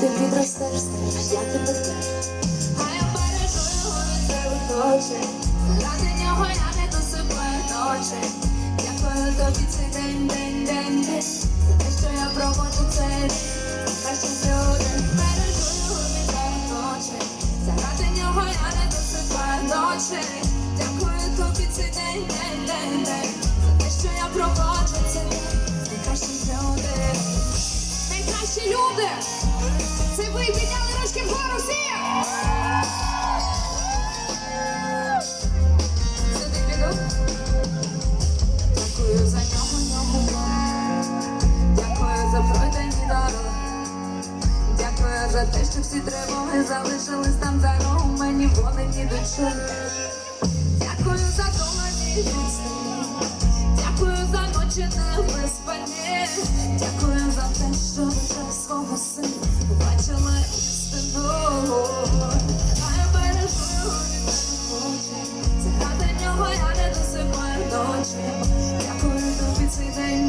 ти підростеш, я тебе. А я бережу його від тебе очей. Заради нього я не досипаю ночі. Дякую тобі цей день, день, день, день. За те, що я проводжу цей день. Краще сьогодні бережу його від тебе очей. Заради нього я не досипаю ночі. Дякую тобі цей день, день, день, день. За те, що я проводжу цей день. Люди. Найкращі люди. Ви підняли ручки вгору всі. Дякую за нього. Дякую за пройдені дороги. Дякую за те, що всі тривоги залишились там за рогом. Мені вони ні до. Дякую за долані відстані. Дякую за ночі не виспані. Дякую за те, що ви свого сина побачили істину. А я бережу його від тебе очей. Заради нього я не досипаю ночі. Дякую тобі не.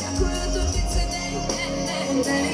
Дякую тобі цей день, день, день, день.